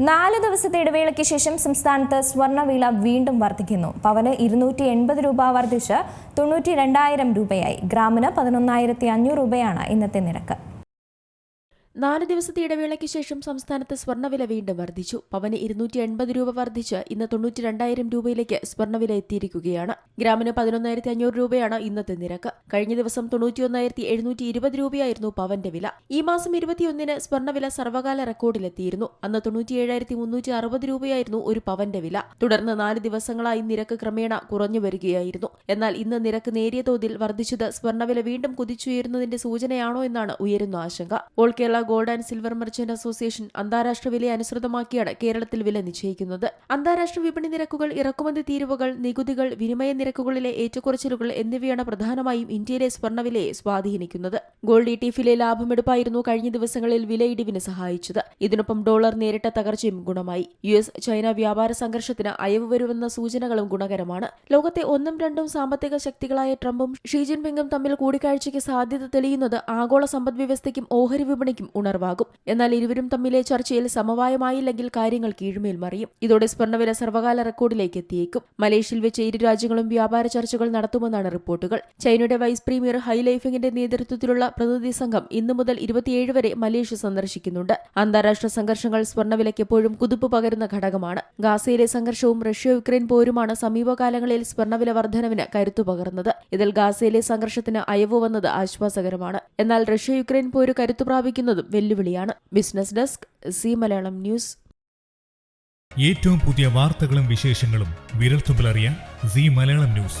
നാല് ദിവസത്തെ ഇടവേളയ്ക്ക് ശേഷം സംസ്ഥാനത്ത് സ്വർണവില വീണ്ടും വർദ്ധിക്കുന്നു. പവന് ഇരുന്നൂറ്റി എൺപത് രൂപ വർദ്ധിച്ച് തൊണ്ണൂറ്റി രണ്ടായിരം രൂപയായി. ഗ്രാമിന് പതിനൊന്നായിരത്തി അഞ്ഞൂറ് രൂപയാണ് ഇന്നത്തെ നിരക്ക്. നാല് ദിവസത്തെ ഇടവേളയ്ക്ക് ശേഷം സംസ്ഥാനത്ത് സ്വർണവില വീണ്ടും വർദ്ധിച്ചു. പവന് ഇരുന്നൂറ്റി എൺപത് രൂപ വർദ്ധിച്ച് ഇന്ന് തൊണ്ണൂറ്റി രണ്ടായിരം രൂപയിലേക്ക് സ്വർണവില എത്തിയിരിക്കുകയാണ്. ഗ്രാമിന് പതിനൊന്നായിരത്തി അഞ്ഞൂറ് രൂപയാണ് ഇന്നത്തെ നിരക്ക്. കഴിഞ്ഞ ദിവസം തൊണ്ണൂറ്റിയൊന്നായിരത്തി എഴുന്നൂറ്റി ഇരുപത് രൂപയായിരുന്നു പവന്റെ വില. ഈ മാസം ഇരുപത്തിയൊന്നിന് സ്വർണവില സർവകാല റെക്കോർഡിലെത്തിയിരുന്നു. അന്ന് തൊണ്ണൂറ്റിയേഴായിരത്തി മുന്നൂറ്റി അറുപത് രൂപയായിരുന്നു ഒരു പവന്റെ വില. തുടർന്ന് നാല് ദിവസങ്ങളായി നിരക്ക് ക്രമേണ കുറഞ്ഞു വരികയായിരുന്നു. എന്നാൽ ഇന്ന് നിരക്ക് നേരിയ തോതിൽ വർദ്ധിച്ചത് സ്വർണവില വീണ്ടും കുതിച്ചുയരുന്നതിന്റെ സൂചനയാണോ എന്നാണ് ഉയരുന്ന ആശങ്ക. All Kerala gold and silver merchant association അന്താരാഷ്ട്ര വിലയെ അനുസൃതമാക്കിയാണ് കേരളത്തിൽ വില നിശ്ചയിക്കുന്നത്. അന്താരാഷ്ട്ര വിപണി നിരക്കുകൾ ഇറക്കുമതി തീരുവകൾ നികുതികൾ വിനിമയ നിരക്കുകളിലെ ഏറ്റക്കുറച്ചിലുകൾ എന്നിവയാണ് പ്രധാനമായും ഇന്ത്യയിലെ സ്വർണവിലയെ സ്വാധീനിക്കുന്നത്. ഗോൾഡ് ഇ ടി എഫിലെ ലാഭമെടുപ്പായിരുന്നു കഴിഞ്ഞ ദിവസങ്ങളിൽ വിലയിടിവിന് സഹായിച്ചത്. ഇതിനൊപ്പം ഡോളർ നേരിട്ട തകർച്ചയും ഗുണമായി. യു എസ് ചൈന വ്യാപാര സംഘർഷത്തിന് അയവ് വരുമെന്ന സൂചനകളും ഗുണകരമാണ്. ലോകത്തെ ഒന്നും രണ്ടും സാമ്പത്തിക ശക്തികളായ ട്രംപും ഷീ ജിൻപിങ്ങും തമ്മിൽ കൂടിക്കാഴ്ചയ്ക്ക് സാധ്യത തെളിയുന്നത് ആഗോള സമ്പദ്വ്യവസ്ഥയ്ക്കും ഓഹരി വിപണിക്കും ഉണർവാകും. എന്നാൽ ഇരുവരും തമ്മിലെ ചർച്ചയിൽ സമവായമായില്ലെങ്കിൽ കാര്യങ്ങൾ കീഴ്മേൽ മറിയും. ഇതോടെ സ്വർണവില സർവകാല റെക്കോർഡിലേക്ക് എത്തിയേക്കും. മലേഷ്യയിൽ വെച്ച് ഇരു രാജ്യങ്ങളും വ്യാപാര ചർച്ചകൾ നടത്തുമെന്നാണ് റിപ്പോർട്ടുകൾ. ചൈനയുടെ വൈസ് പ്രീമിയർ ഹൈ ലൈഫിംഗിന്റെ നേതൃത്വത്തിലുള്ള പ്രതിനിധി സംഘം ഇന്നു മുതൽ ഇരുപത്തിയേഴ് വരെ മലേഷ്യ സന്ദർശിക്കുന്നുണ്ട്. അന്താരാഷ്ട്ര സംഘർഷങ്ങൾ സ്വർണവിലയ്ക്ക് എപ്പോഴും കുതിപ്പ് പകരുന്ന ഘടകമാണ്. ഗാസയിലെ സംഘർഷവും റഷ്യ യുക്രൈൻ പോരുമാണ് സമീപകാലങ്ങളിൽ സ്വർണവില വർധനവിന് കരുത്തു പകർന്നത്. ഇതിൽ ഗാസയിലെ സംഘർഷത്തിന് അയവ് വന്നത് ആശ്വാസകരമാണ്. എന്നാൽ റഷ്യ യുക്രൈൻ പോര് കരുത്തു പ്രാപിക്കുന്നതും വെല്ലുവിളിയാണ്. Business desk Zee Malayalam news. ഏറ്റവും പുതിയ വാർത്തകളും വിശേഷങ്ങളും വിരൽത്തുമ്പിലറിയാൻ സി മലയാളം ന്യൂസ്.